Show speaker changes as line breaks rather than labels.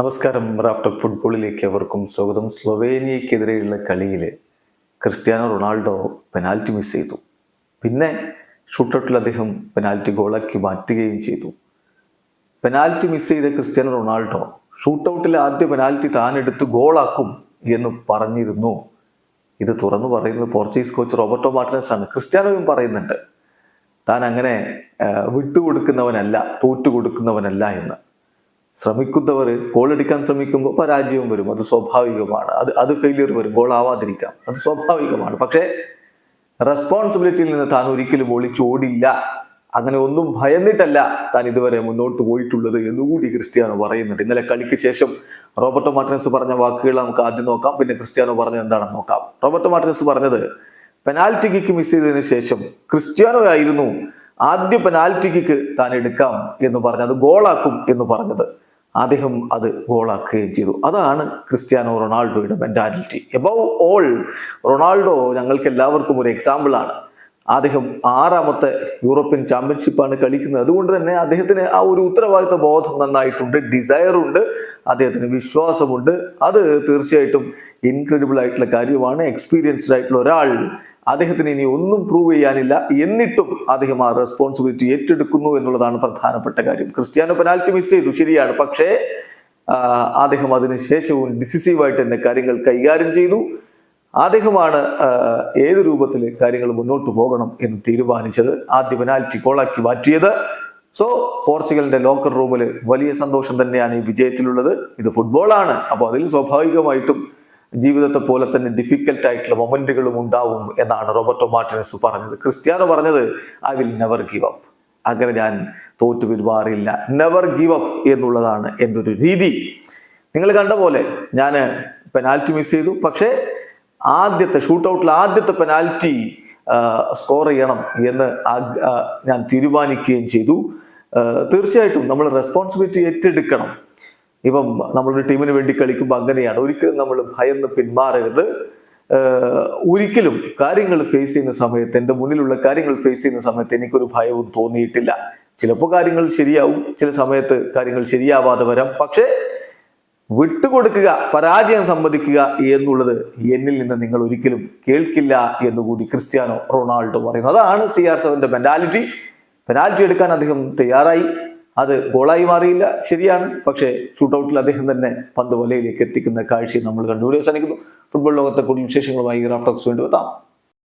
നമസ്കാരം. റാഫ്റ്റർ ഫുട്ബോളിലേക്ക് അവർക്കും സ്വാഗതം. സ്ലൊവേനിയക്കെതിരെയുള്ള കളിയിൽ ക്രിസ്ത്യാനോ റൊണാൾഡോ പെനാൽറ്റി മിസ് ചെയ്തു. പിന്നെ ഷൂട്ടൗട്ടിൽ അദ്ദേഹം പെനാൽറ്റി ഗോളാക്കി മാറ്റുകയും ചെയ്തു. പെനാൽറ്റി മിസ് ചെയ്ത ക്രിസ്ത്യാനോ റൊണാൾഡോ ഷൂട്ടൗട്ടിൽ ആദ്യ പെനാൽറ്റി താനെടുത്ത് ഗോളാക്കും എന്ന് പറഞ്ഞിരുന്നു. ഇത് തുറന്നു പറയുന്നത് പോർച്ചുഗീസ് കോച്ച് റോബർട്ടോ മാർട്ടിനസ് ആണ് ക്രിസ്ത്യാനോയും പറയുന്നുണ്ട്. താൻ അങ്ങനെ വിട്ടുകൊടുക്കുന്നവനല്ല തോറ്റുകൊടുക്കുന്നവനല്ല എന്ന്. ശ്രമിക്കുന്നവർ ഗോളടിക്കാൻ ശ്രമിക്കുമ്പോൾ പരാജയവും വരും. അത് സ്വാഭാവികമാണ്. അത് അത് ഫെയിലിയർ വരും. ഗോൾ ആവാതിരിക്കാം. അത് സ്വാഭാവികമാണ്. പക്ഷേ റെസ്പോൺസിബിലിറ്റിയിൽ നിന്ന് താൻ ഒരിക്കലും ഒളിച്ചോടില്ല. അങ്ങനെ ഒന്നും ഭയന്നിട്ടല്ല താൻ ഇതുവരെ മുന്നോട്ട് പോയിട്ടുള്ളത് എന്നുകൂടി ക്രിസ്ത്യാനോ പറയുന്നുണ്ട്. ഇന്നലെ കളിക്ക് ശേഷം റോബർട്ടോ മാർട്ടിനസ് പറഞ്ഞ വാക്കുകൾ നമുക്ക് ആദ്യം നോക്കാം. പിന്നെ ക്രിസ്ത്യാനോ പറഞ്ഞത് എന്താണെന്ന് നോക്കാം. റോബർട്ടോ മാർട്ടിനസ് പറഞ്ഞത് പെനാൽറ്റി കിക്ക് മിസ് ചെയ്തതിനു ശേഷം ക്രിസ്ത്യാനോ ആയിരുന്നു ആദ്യ പെനാൽറ്റി കിക്ക് താൻ എടുക്കാം എന്ന് പറഞ്ഞത് ഗോളാക്കും എന്ന് പറഞ്ഞത്. അദ്ദേഹം അത് ഗോളാക്കുകയും ചെയ്തു. അതാണ് ക്രിസ്ത്യാനോ റൊണാൾഡോയുടെ മെന്റാലിറ്റി എബവ് ഓൾ റൊണാൾഡോ ഞങ്ങൾക്ക് എല്ലാവർക്കും ഒരു എക്സാമ്പിളാണ് അദ്ദേഹം ആറാമത്തെ യൂറോപ്യൻ ചാമ്പ്യൻഷിപ്പാണ് കളിക്കുന്നത്. അതുകൊണ്ട് തന്നെ അദ്ദേഹത്തിന് ആ ഒരു ഉത്തരവാദിത്വ ബോധം നന്നായിട്ടുണ്ട് ഡിസയറുണ്ട് അദ്ദേഹത്തിന് വിശ്വാസമുണ്ട്. അത് തീർച്ചയായിട്ടും ഇൻക്രെഡിബിൾ ആയിട്ടുള്ള കാര്യമാണ്. എക്സ്പീരിയൻസ്ഡ് ആയിട്ടുള്ള ഒരാൾ അദ്ദേഹത്തിന് ഇനി ഒന്നും പ്രൂവ് ചെയ്യാനില്ല. എന്നിട്ടും അദ്ദേഹം ആ റെസ്പോൺസിബിലിറ്റി ഏറ്റെടുക്കുന്നു എന്നുള്ളതാണ് പ്രധാനപ്പെട്ട കാര്യം. ക്രിസ്ത്യാനോ പെനാൽറ്റി മിസ് ചെയ്തു. ശരിയാണ്. പക്ഷേ അദ്ദേഹം അതിന് ശേഷവും ഡിസിസീവായിട്ട് തന്നെ കാര്യങ്ങൾ കൈകാര്യം ചെയ്തു. അദ്ദേഹമാണ് ഏത് രൂപത്തിൽ കാര്യങ്ങൾ മുന്നോട്ട് പോകണം എന്ന് തീരുമാനിച്ചത്. ആദ്യ പെനാൽറ്റി കോളാക്കി മാറ്റിയത്. സോ പോർച്ചുഗലിന്റെ ലോക്കർ റൂമിൽ വലിയ സന്തോഷം തന്നെയാണ് ഈ വിജയത്തിലുള്ളത്. ഇത് ഫുട്ബോളാണ് അപ്പോൾ അതിൽ സ്വാഭാവികമായിട്ടും ജീവിതത്തെ പോലെ തന്നെ ഡിഫിക്കൽട്ട് ആയിട്ടുള്ള മൊമെന്റുകളും ഉണ്ടാവും എന്നാണ് റോബർട്ടോ മാർട്ടിനസ് പറഞ്ഞത്. ക്രിസ്ത്യാനോ പറഞ്ഞത് I will never give up അങ്ങനെ ഞാൻ തോറ്റു പിന്മാറില്ല നെവർ ഗീവ് അപ്പ് എന്നുള്ളതാണ് എന്റെ ഒരു രീതി. നിങ്ങൾ കണ്ട പോലെ ഞാൻ പെനാൽറ്റി മിസ് ചെയ്തു. പക്ഷേ ആദ്യത്തെ ഷൂട്ടൗട്ടിൽ ആദ്യത്തെ പെനാൽറ്റി സ്കോർ ചെയ്യണം എന്ന് ഞാൻ തീരുമാനിക്കുകയും ചെയ്തു. തീർച്ചയായിട്ടും നമ്മൾ റെസ്പോൺസിബിലിറ്റി ഏറ്റെടുക്കണം. ഇപ്പം നമ്മളൊരു ടീമിന് വേണ്ടി കളിക്കുമ്പോൾ അങ്ങനെയാണ്. ഒരിക്കലും നമ്മൾ ഭയന്ന് പിന്മാറരുത്. ഒരിക്കലും കാര്യങ്ങൾ ഫേസ് ചെയ്യുന്ന സമയത്ത് എന്റെ മുന്നിലുള്ള കാര്യങ്ങൾ ഫേസ് ചെയ്യുന്ന സമയത്ത് എനിക്കൊരു ഭയവും തോന്നിയിട്ടില്ല. ചിലപ്പോൾ കാര്യങ്ങൾ ശരിയാവും ചില സമയത്ത് കാര്യങ്ങൾ ശരിയാവാതെ വരാം. പക്ഷേ വിട്ടുകൊടുക്കുക പരാജയം സമ്മതിക്കുക എന്നുള്ളത് എന്നിൽ നിന്ന് നിങ്ങൾ ഒരിക്കലും കേൾക്കില്ല എന്നുകൂടി ക്രിസ്ത്യാനോ റൊണാൾഡോ പറയുന്നു. അതാണ് സി ആർ സെവന്റെ മെന്റാലിറ്റി പെനാൽറ്റി എടുക്കാൻ അദ്ദേഹം തയ്യാറായി. അത് ഗോളായി മാറിയില്ല ശരിയാണ്. പക്ഷേ ഷൂട്ടൗട്ടിൽ അദ്ദേഹം തന്നെ പന്ത് വലയിലേക്ക് എത്തിക്കുന്ന കാഴ്ചയും നമ്മൾ കണ്ടു. അവസാനിക്കുന്നു ഫുട്ബോൾ ലോകത്തെ കൂടുതൽ വിശേഷങ്ങളുമായി ഗ്രാഫ്റ്റോക്സ് വേണ്ടി എത്താം.